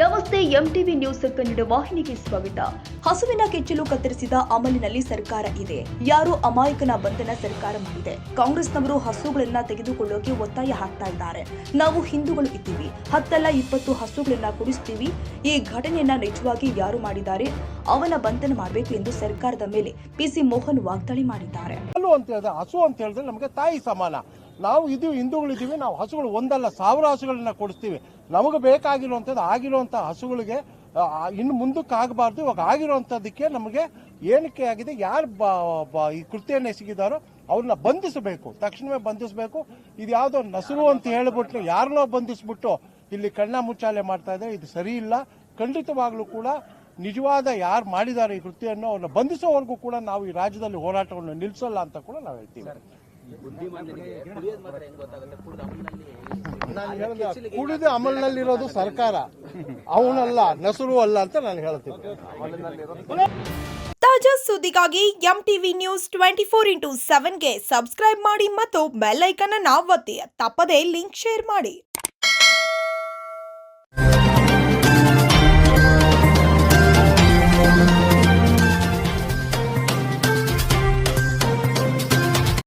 MTV news Kannada ವಾಹಿನಿಗೆ ಸ್ವಾಗತ. ಹಸುವಿನ ಕೆಚ್ಚಲು ಕತ್ತರಿಸಿದ ಅಮಲಿನಲ್ಲಿ ಸರ್ಕಾರ ಇದೆ. ಯಾರು ಅಮಾಯಕನ ಬಂಧನ ಸರ್ಕಾರ ಮಾಡಿದೆ. ಕಾಂಗ್ರೆಸ್ನವರು ಹಸುಗಳನ್ನ ತೆಗೆದುಕೊಳ್ಳೋಕೆ ಒತ್ತಾಯ ಹಾಕ್ತಾ ಇದ್ದಾರೆ. ನಾವು ಹಿಂದೂಗಳು ಇದ್ದೀವಿ. ಹತ್ತಲ್ಲ ಇಪ್ಪತ್ತು ಹಸುಗಳನ್ನ ಕುಡಿಸ್ತೀವಿ. ಈ ಘಟನೆಯನ್ನ ನಿಜವಾಗಿ ಯಾರು ಮಾಡಿದ್ದಾರೆ? ಅವನ ಬಂಧನ ಮಾಡಬೇಕು ಎಂದು ಸರ್ಕಾರದ ಮೇಲೆ ಪಿಸಿ ಮೋಹನ್ ವಾಗ್ದಾಳಿ ಮಾಡಿದ್ದಾರೆ. ಹಸು ಅಂತ ಹೇಳಿದ್ರೆ ನಮಗೆ ತಾಯಿ ಸಮಾನ. ನಾವು ಇದು ಹಿಂದೂಗಳಿದ್ದೀವಿ ನಾವು ಹಸುಗಳು ಒಂದಲ್ಲ, ಸಾವಿರ ಹಸುಗಳನ್ನ ಕೊಡಿಸ್ತೀವಿ. ನಮಗೆ ಬೇಕಾಗಿರುವಂಥದ್ದು ಆಗಿರುವಂಥ ಹಸುಗಳಿಗೆ ಇನ್ನು ಮುಂದಕ್ಕೆ ಆಗಬಾರ್ದು ಇವಾಗ ಆಗಿರುವಂಥದ್ದಕ್ಕೆ ನಮಗೆ ಏನಕ್ಕೆ ಆಗಿದೆ, ಯಾರು ಈ ಕೃತ್ಯನ ಎಸಗಿದಾರೋ ಅವ್ರನ್ನ ಬಂಧಿಸಬೇಕು, ತಕ್ಷಣವೇ ಬಂಧಿಸಬೇಕು. ಇದು ಯಾವುದೋ ನಸುರು ಅಂತ ಹೇಳಿಬಿಟ್ಟು ಯಾರನ್ನೋ ಬಂಧಿಸ್ಬಿಟ್ಟು ಇಲ್ಲಿ ಕಣ್ಣ ಮುಚ್ಚಾಲೆ ಮಾಡ್ತಾ ಇದ್ದಾರೆ, ಇದು ಸರಿ ಇಲ್ಲ. ಖಂಡಿತವಾಗ್ಲೂ ಕೂಡ ನಿಜವಾದ ಯಾರು ಮಾಡಿದ್ದಾರೆ ಈ ಕೃತಿಯನ್ನು ಅವ್ರನ್ನ ಬಂಧಿಸೋವರೆಗೂ ಕೂಡ ನಾವು ಈ ರಾಜ್ಯದಲ್ಲಿ ಹೋರಾಟವನ್ನು ನಿಲ್ಲಿಸಲ್ಲ ಅಂತ ಕೂಡ ನಾವು ಹೇಳ್ತೀವಿ. ಕುಡಿದ ಅಮಲ್ನಲ್ಲಿರೋದು ಸರ್ಕಾರ. ಅವನಲ್ಲ ನಸುರು ಅಲ್ಲ ಅಂತ ನಾನು ಹೇಳ್ತೀನಿ. ತಾಜಾ ಸುದ್ದಿಗಾಗಿ M TV news twenty four into ಸೆವೆನ್ಗೆ subscribe ಮಾಡಿ ಮತ್ತು ಬೆಲ್ ಐಕನ್ ಅನ್ನು ಒತ್ತಿ. ತಪ್ಪದೇ ಲಿಂಕ್ ಶೇರ್ ಮಾಡಿ.